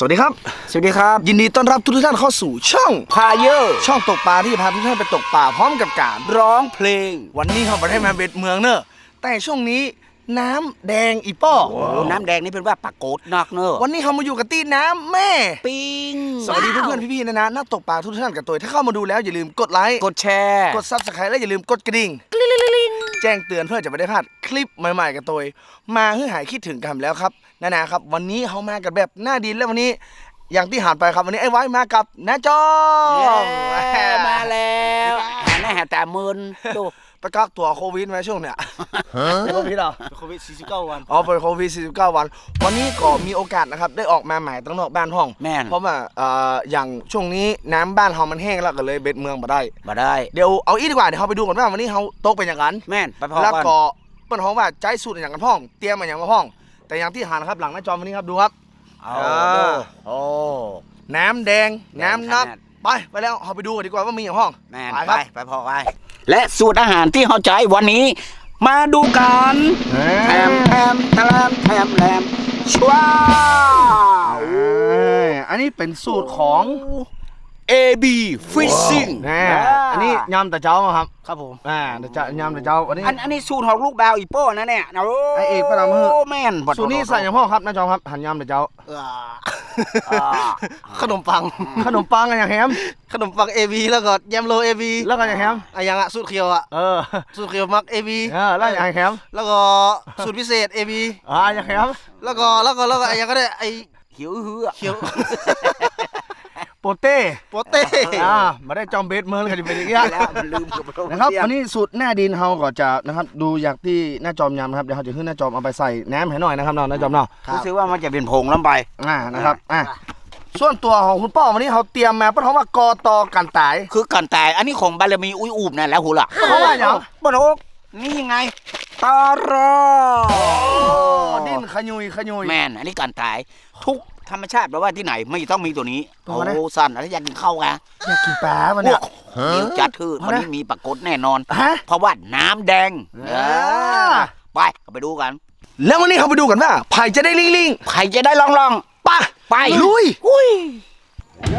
สวัสดีครับ สวัสดีครับ ยินดีต้อนรับทุกท่านเข้าสู่ช่องพาเยอร์ช่องตกปลาที่จะพาทุกท่านไปตกปลาพร้อมกับการร้องเพลง วันนี้เขาประเทศมาเบ็ดเมืองเนอะแต่ช่วงนี้ น้ำแดงอีป้อ โอ้น้ำแดงนี่เป็นว่าปรากฏนักเนอะวันนี้เขามาอยู่กับตีน้ำแม่ ปิงสวัสดีเพื่อนๆพี่ๆนะนะนักตกปลาทุกท่านกับตัวถ้าเข้ามาดูแล้วอย่าลืมกดไลค์กดแชร์กดซับสไครต์และอย่าลืมกดกระดิ่งแจ้งเตือนเพื่อจะไม่ได้พลาดคลิปใหม่ๆกับตัวมาเพื่อหายคิดถึงกันแล้วครับนานาครับ วันนี้เขามากันแบบหน้าดินแล้ววันนี้ อย่างที่ผ่านไปครับวันนี้ไอ้ไว้มากับน้าจอเย้มมาแล้วหาหน้าหาตามืนดู ไปกักตัวโควิดไหมช่วงเนี้ยโควิดเหรอโควิด 49 วันอ๋อเป็นโควิด 49 วัน วันนี้ก็มีโอกาสนะครับ ได้ออกมาใหม่ตั้งนอกบ้านห้อง แม่น เพราะว่าเอ่ออย่างช่วงนี้น้ำบ้านเฮามันแห้งแล้วก็เลยเบ็ดเมืองมาได้มาได้ เดี๋ยวเอาอีกดีกว่าเดี๋ยวเราไปดูก่อนว่าวันนี้เฮาตกเป็นอย่างนั้น แม่น ไปพอแล้วกันก็เปิ้นฮ้องว่าใจสุดอย่างกันพ่อง เตรียมมาอย่างมาพ่อง แต่อย่างที่หานครับหลังหน้าจอวันนี้ครับดูครับ เอาอ่าดูโอ้น้ำแดงน้ำนักขนาด ไปไปแล้วเราไปดูกันดีกว่าว่ามีอย่างห้องแม่นไปไปครับไปพอไป และสูตรอาหารที่เขาใจวันนี้ มาดูกันแถมแถมแถมแถมแถมช้าวอันนี้เป็นสูตรของ AB Fishing แน่อันนี้ยำแต่เจ้ามาครับครับผมอ่าเดี๋ยวจะยำแต่เจ้าอันนี้ อันอันนี้สูตรของลูกดาวอีโป้นะเนี่ยโอ้ไอ้เอกประดามมือแม่นบ่สูตรนี้ใส่อย่างพ่อครับน้าจอมครับ หันยำแต่เจ้าอ่า ขนมปัง ขนมปังกันอย่างแฮม ขนมปัง AB แล้วก็แยมโล AB แล้วก็อย่างแฮมอะยังอะสูตรเคียวอะเออ สูตรเคียวมัก AB เออแล้วอย่างแฮม แล้วก็สูตรพิเศษ AB อ่าอย่างแฮม แล้วก็แล้วก็แล้วก็อะยังก็ได้ไอเขียวเหือเคียว โปเต้โปเต้อ่ามาได้จอมเบสเมิร์นกันจะเป็นอย่างเงี้ยแล้วมันลืมกับโงนะครับเยวันนี้สูตรหน้าดินเฮาก็จะนะครับ ดูอย่างที่หน้าจอมยำนะครับเดี๋ยวเขาจะขึ้นหน้าจอมเอาไปใส่น้ำให้หน่อยนะครับเนาะหน้าจอมเนาะรู้สึกว่ามันจะเป็นผงลำไปอ่านะครับอะส่วนตัวของคุณป้อวันนี้เขาเตรียมมาเพราะเขาว่ากอตอกันตาย คือกันแต่อันนี้ของบารมีอุ้ยอูบนั่นแหล้วหูล่ะเพราะว่าอย่างบโรกนี่ไงตารอดิ้นขยุยขยุยแม่นอันนี้การตายทุก ธรรมชาติแปลว่าที่ไหนไม่ต้องมีตัวนี้ตัวโอ้ไหนสันอะไรอยากกินข้าวกันอยากกินปลาวันเนี้ยเดี๋ยวจัดคือฮะวันนี้มีปรากฏแน่นอน ฮะ เพราะว่าน้ำแดงอ่าเออไปเอาไปดูกันแล้ววันนี้เขาไปดูกันว่าไผ่จะได้ลิงลิงใครจะได้ลองลองๆไป่ะๆไปลุย อุ้ยเอ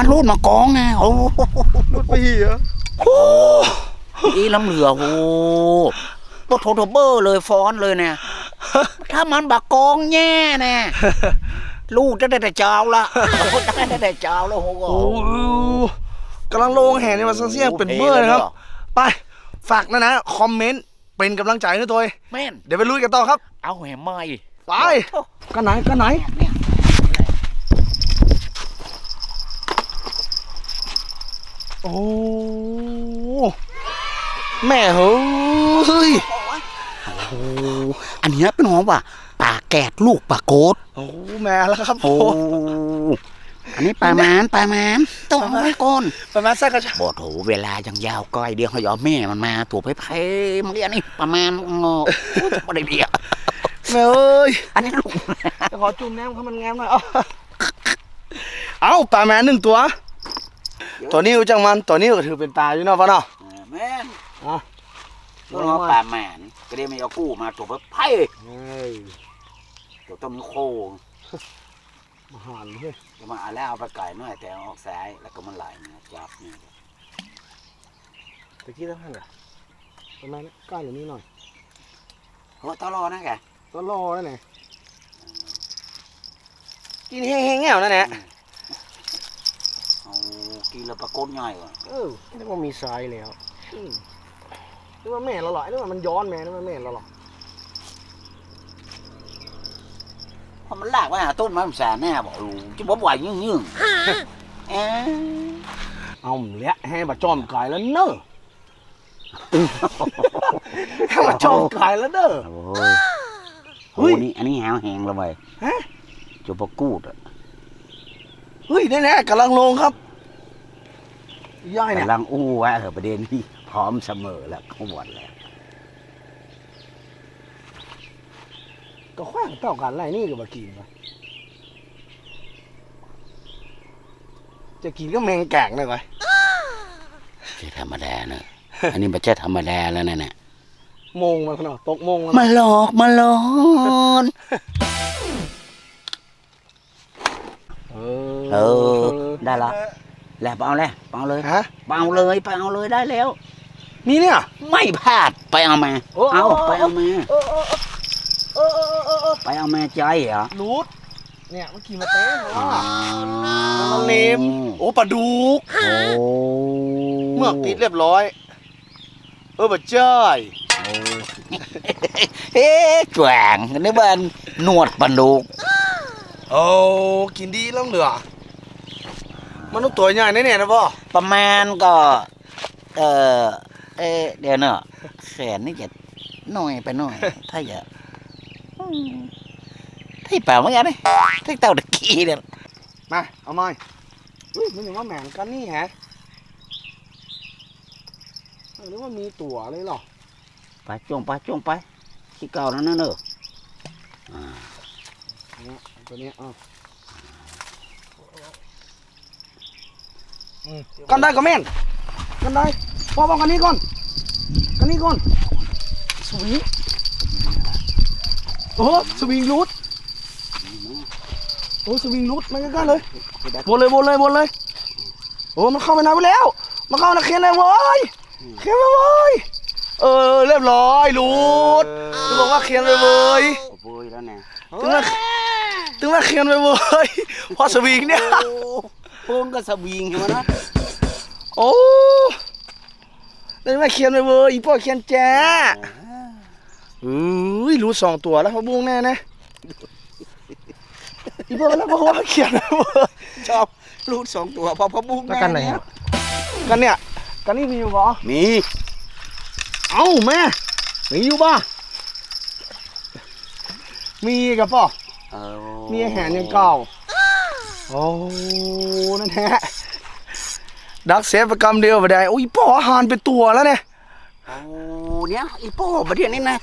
มันรูดมากองไงโอ้โหรถไปเหี้ยอีลำเหลือโอ้โหโทโทเบอร์เลยฟ้อนเลยเนี่ย ถ้ามันบักกองแย่แน่ลูกจะได้แต่เจ้าละได้แต่เจ้าแล้วโหโอ้กำลังลงแห่ในวันเสี่ยงเป็นเบอร์นะครับ ไปฝากนะนะคอมเมนต์เป็นกำลังใจให้ตัวเองแม่นเดี๋ยวไปลุยกันต่อครับ เอาแหมไม่ไปกันไหนกันไหน เนี่ย โอ้แม่เฮ้ยโอ้อันเนี้ยเป็นหอมว่าปลาแกดลูกปลาโกดโอ้แม่แล้วครับผโอ้มอันนี้ปลาแมนปลาแมนต้องเอาไว้ก่อนประมาณสักกระชาบอโถเวลายังยาวก้อยเดียวเขายอมแม่มันมาถูกไปเพมันเรียกนี่ประมาณงอไม่ได้เดียวแม่เอ้ยอันนี้ลูกจะขอจุ่มแนมเขามันแงมหน่อยเอาเอาปลาแมนหนึ่งตัว ตัวนี้รู้จังมันตัวนี้ก็ถือเป็นปลาอยู่เนาะพ่อเนาะแม่นอะตัวนี้ปลาแมนก็ได้ไม่เอากู้มาถูกไปเพเฮ้ยตัวต้นโคมาหันเฮ้ยจะมาเอาแล้วเอาไปไก่หน่อยแต่เอาออกซ้ายแล้วก็มันไหลเนี่ยจับเนี่ยตะกี้ต้องหันเหรอประมาณนี้ใกล้หรือนี้หน่อยโหตลอดนะแกก็รอแล้วไงกินแห้งๆแง่วนั่นแหละเอา กินแล้วปลาโกดง่ายกว่าเออนึกว่ามีทรายแล้วอืมนึกว่าแม่เราหรอนึกว่ามันย้อนแม่นึกว่าแม่เราหรอเพราะมันลากไปหาต้นไม้มันแสนแน่บอกลูจะบอกไหวยิ่งยิ่งเอ๊ะเอาเละให้บัดจอมกายแล้วเนอะให้บัดจอมกายแล้วเด้อโอ้ยเฮ้โอ้ยนี่อันนี้แหวแหงแล้วไปฮะจะปลากูดอะเฮ้ยแน่ๆกำลังลงครับ ย่ายเนี่ยกำลังอู้วะเถอะประเด็นที่พร้อมเสมอแล้วเขาหมดแล้วก็ขว้างเต่ากันไรนี่ก็มากินไปจะกินก็แมงแกงเลยไว้ใช่ธรรมดาเนอะอันนี้ไม่ใช่ธรรมดาแล้วนะเนี่ยโมงมันขนาดตกโมงมันมาหลอกมาหลอนเอเออ ได้ละ แล้วไปเอาเลยไปเอาเลยฮะไปเอาเลยไปเอาเลยได้แล้ว มีเนี่ย ไม่พลาดไปเอามาโอ้เอาไปเอามาเออเออเออเออเออเออเออไปเอามาใจเหรอรูดเนี่ยมันกินมาเต้นเหรออ๋อน้องเนมโอ้ปลาดุกโอ้เมือกติดเรียบร้อย เออบัดจ้อยโอ้เอ๊ะแกว่งนี่มันหนวดปลาดุกโอ้กินดีแล้วเหลือ มันต้องตัวใหญ่แน่ๆนะพ่อประมาณก็ เออเอะเดี๋ยวเนอะแขนนี่จะน้อยไปหน่อย ถ้าอย่าอืมถ้าเปล่าเหมือนกันนี่ถ้าเต่าตะกี้เนี่ยมาเอามาอุ้ยมันยังว่าแหมงกันนี่ฮะเออนึกว่ามีตัวเลยเหรอไปจงไปจงไปที่เก่าแล้วนั่นเนอะอ่าเนี่ยตัวเนี้ยอะอืม กันได้ก็แม่นกันได้พ่อบอกกันนี้ก่อนกันนี้ก่อนสวิงโอ้สวิงรูดโอ้สวิงรูดมาใกล้ๆเลยวนเลยวนเลยวนเลยโอ้มันเข้าไปนานไปแล้ว มันเข้านะเคียนเลยเว้ยเคียนเลยเว้ยเออเรียบร้อยรูดจะบอกว่าเคียนเลยเว้ยโอ้โหแล้วเนี่ยถึงว่าถึงว่าเคียนเลยเว้ยพอสวิงเนี่ย โป้งก็สวิงใช่ไหมนะโอ้ได้มาเขียนไปเว้ยอีพ่อเขียนแจ้อุ้ยรู้สองตัวแล้วเขาบุ้งแน่นะอีพ่อแล้วพ่อว่าเขียนไปเว้ยชอบรูดสองตัวพอพอบุ้งแล้วกันไหนฮะกันเนี่ยกันนี่มีอยู่ปะมีเอ้าแม่มีอยู่ปะมีกับป่ะเออมีอาหารยังเก่า โอ้นั่นแหละดักเซฟประกรรมเดียวไปได้โอ้ยพ่ออาหารเป็นตัวแล้วเนี่ยโอ้เนี่ยอีโป้ประเดี๋ยวนี้นะ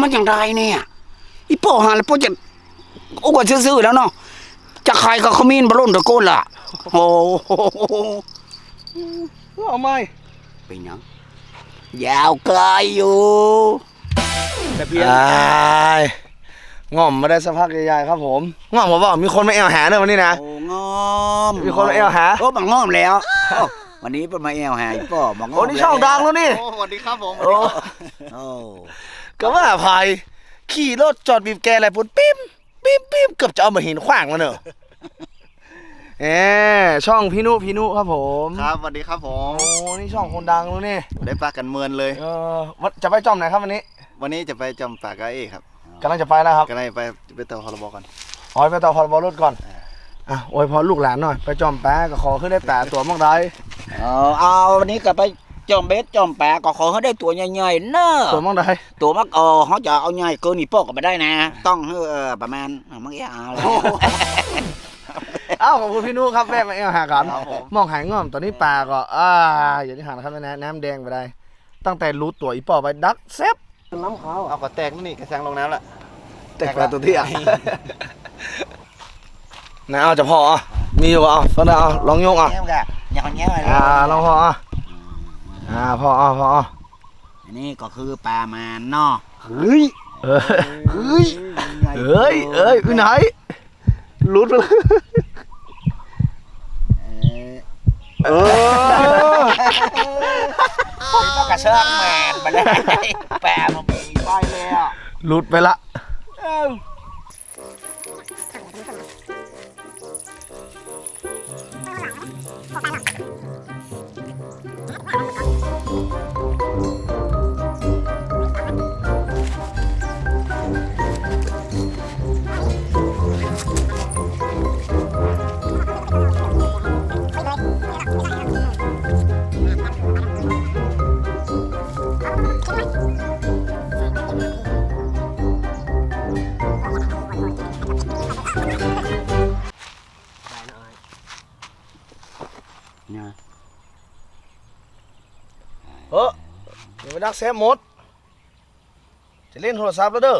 มันอย่างไรเนี่ยอีโป้หาแล้วโป้จะโอ้ก็ซื่อๆแล้วเนาะจะใครก็ขมิ้นบรุ่นตะโกนล่ะโอ้โหเอาไหมเป็นหยังยาวไกลอยู่แต่เพียงง่อมมาได้สักพักใหญ่ๆครับผมง่อมบอกว่ามีคนมาแอวหาเนี่ยวันนี้นะโอ้ งอมมีคนมาแอวหา โอ้บังงอมแล้วโอ้วันนี้เป็นมาแอวหาอีโป้บังงอมโอ้นี่ช่องดังแล้วนี่ โอ้สวัสดีครับผมโอ้โอ้ก็ว่าภัยขี่รถจอดบีบแกอะไรปุ่นปิ๊มปิ๊มปิ๊มเกือบจะเอามาหินขว้างแล้วเนอะแหมช่องพี่นุพี่นุครับผมครับสวัสดีครับผโอ้มนี่ช่องคนดังแล้วนี่ได้ปลากันเมินเลยเออวัดจะไปจอมไหนครับวันนี้ วันนี้จะไปจำปากกาเอกครับกำลังจะไปแล้วครับก็เลยไปไปเติมพรบกันอ๋อไปต่อพรบรถก่อน อะโอ้ยพอลูกหลานหน่อย ไปจอมแปะก็ขอขึ้นได้แปะตัวมั่งได้เอาเอาวันนี้ก็ไปจอมเบ็ดจอมแปะก็ขอให้ได้ตัวใหญ่ๆเนอะตัวมั่งได้ตัวมักเออเขาจะเอาใหญ่เกินนี่โป๊กก็ไม่ได้นะ ต้องให้เออประมาณอะมักยาวเลยอ้าวขอบคุณพี่นุครับแม่มาเอวหากันครับผมมองหายง่อมตอนนี้ปลาก็อ่าอย่างที่หานะครับนะน้ำแดงไปได้ตั้งแต่รู้ตัวอีปอไปดักเซฟน้ำขาวเอากระแตกนู่นนี่กระซังลงน้ำละแต่ปลาตัวที่อะ นะเอาจะพออะมีอยู่อะฟังได้อะลองโยกอะแง่กะอย่างแง่เลยอ่าลองพออะอ่าพออะพออะอันนี้ก็คือปลามันเนอเฮ้ยเออเฮ้ยเอ้ยเอ้ยพี่ไหนหลุดไปเลยเออก็กระเชิงแมนไปได้แปลมันมีไปแล้วหลุดไปละ นะเออเดี๋ยวไปดักเซฟหมด จะเล่นโทรศัพท์แล้วเด้อ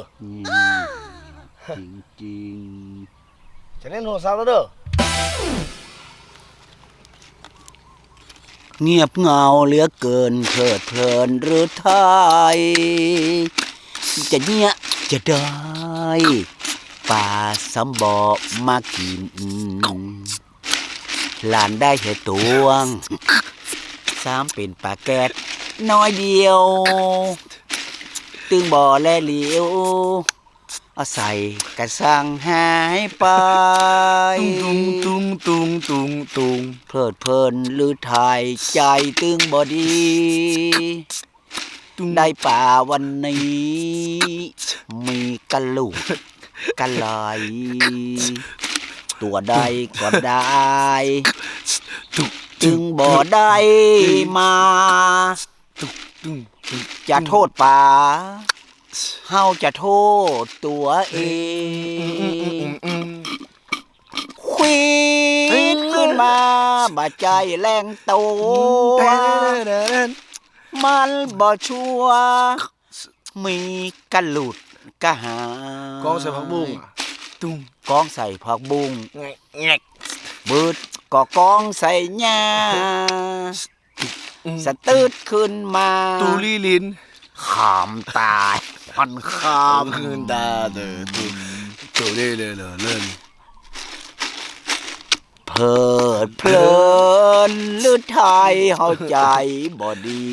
จริงจริงจะเล่นโทรศัพท์แล้วเด้อๆเงียบเหงาเหลือเกินเพลิดเพลินหรือไทย จะเนี้ยจะได้ป่าสำบอกมากิน หลานได้เหตุตวงสามเป็นปลาแกดน้อยเดียว ตึงบ่อแลเหลียวเอาใส่กระสังหายไป ตุงตุงตุงตุงตุงเพลิดเพลินหรือถ่ายใจตึงบ่ดีตุงได้ป่าวันนี้ มีกระลูกกระไหล ตัวใดก็ได้ตุงจึงบ่ได้มาตุงตุงจะโทษป่าเฮาจะโทษตัวเออืมอืมอืงมอืมควีนขึ้นมาบาใจแรงโต มันบ่ชัวร์มีกระหลุดกระหากองใส่ผักบุ้งอะ ตุงกองใส่ผักบุ้งแงะแงะบืดก็กองใส่หญ้าอืมสะตืดขึ้นมา ตูลี่ลินขามตายมันขามคืนตาเด้อตุงตูลี่เลยเลยเล่นเพลิดเพลินหรือไทยเฮาใจบ่ดี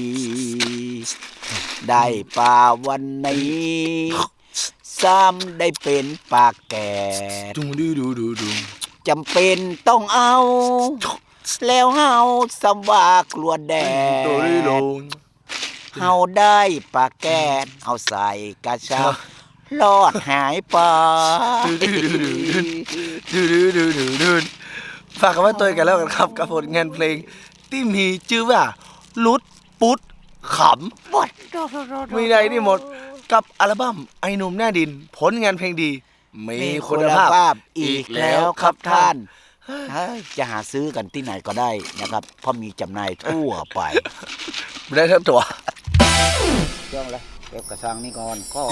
ได้ป่าวันนี้ ซ้ำได้เป็นปากแก่ตุงดูดูดูดูจำเป็นต้องเอา แล้วเฮาสำว่ากลัวแดตูลี่ลดงเฮาได้ปากแกดเอาใส่กระชับลอดหายไปดูดูดูดูดูฝากกันไว้ตัวกันแล้วกันครับกับผลงานเพลง ที่มีชื่อว่าลุดปุ๊ดขำบดมีในนี่หมด กับอัลบั้มไอ้หนุ่มหน้าดิน ผลงานเพลงดี มีมีคุคุณณภาพภาพอีกแล้วครับท่านเฮ้ยจะหาซื้อกันที่ไหนก็ได้นะครับ เพราะมีจำหน่ายทั่วไปไม่ได้ทั้งตัวจ้องเลยเก็บกระสังนี่ก่อนก็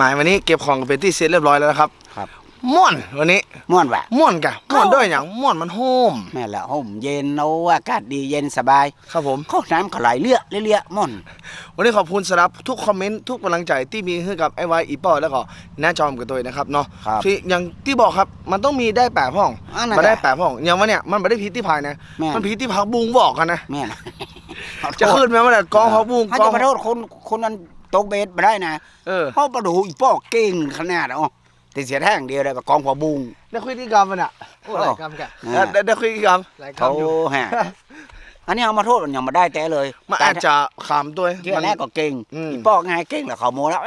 หมายวันนี้เก็บของกันเป็นที่เสร็จเรียบร้อยแล้วนะครับครับ ม่วนวันนี้ม่วนว่ะม่วนกะม่วนด้วยอย่างม่วนมันโฮมแม่นละห่มเย็นโอ้อากาศดีเย็นสบายครับผม เข้าน้ำก็ไหลเลือเรื่อยๆม่วนวันนี้ขอบคุณสำหรับทุกคอมเมนต์ทุกกำลังใจที่มีให้กับไอ้ไว้อีปอแล้วก็หน้าจอมกับตัวเองนะครับเนาะครับที่อย่างที่บอกครับมันต้องมีได้แปะพ่องอันนั้นมาได้แหละ แปะพ่องอย่างว่าเนี่ยมันไม่ได้พีที่พายนะแม่น มันพีที่พักบุงบอกกันนะแม่นจะขึ้นไหมว่าแต่กองพักบุงเขากอจะง มาโทษคนคนนั้น ตกเบสไม่ได้นะเออเพราะประดูอีป้อเก่งขนาดอ๋อแต่เสียแท่งเดียวเลยแบบกองหัวบุง ได้คุยที่กรรมมันอะโอ้หลายกรรมกะได้ได้ได้คุยที่กรรมหลายกรรเขามอยู่ฮะอันนี้เอามาโทษมันยังมาได้แต่เลยมันอาจจะขามตัวเที่ยวแรกก็เก่งอืมอีป้อไงเก่งแล้วเขาโมแล้ว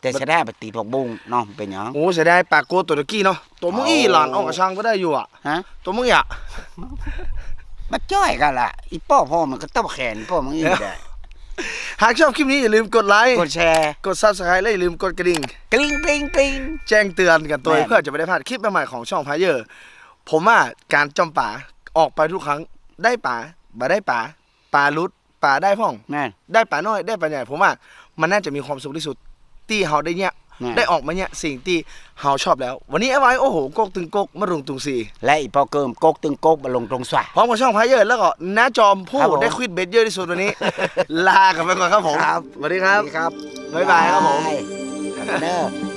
แต่เสียแท่งไปตีพวกบุงเนาะเป็นหยัง โอ้เสียดายปากโกตัวตะกี้เนาะตัวมึงอี้หลานออกกระชังก็ได้อยู่อะฮะ ตัวมึงอะ มาจ้อยกันล่ะอีป้อพ่อมันก็ต้องแขนป้อมันอีกได้ หากชอบคลิปนี้อย่าลืมกดไลค์กดแชร์ กด subscribe และอย่าลืมกดกระดิ่ง กลิ้งกลิ้งกลิ้ง แจ้งเตือนกันตัวแม่น เพื่อจะไม่ได้พลาดคลิปใหม่ๆของช่องพายเยอร์ผมว่าการจอมป่าออกไปทุกครั้งได้ป่าบ่ได้ป่าป่าลุดป่าได้พ่อง แม่น ได้ป่าน้อยได้ป่าใหญ่ผมว่ามันน่าจะมีความสุขที่สุดที่เฮาได้เนี่ยแม่น ได้ออกมาเนี่ยสิ่งที่เฮาชอบแล้ว วันนี้ไอ้ไว้โอ้โหกกตึงกกมารุงตุงสีและอีป้อเกิมกกตึงกกบาลงตรงสวะพร้อมกับช่องพายเยอร์แล้วก็หน้าจอมผู้ครับผมได้ควิดเบสเยอะที่สุดวันนี้ ลากันไปก่อนครับผมครับสวัสดีครับสวัสดีครับบ๊ายบายครับผมายเด้อ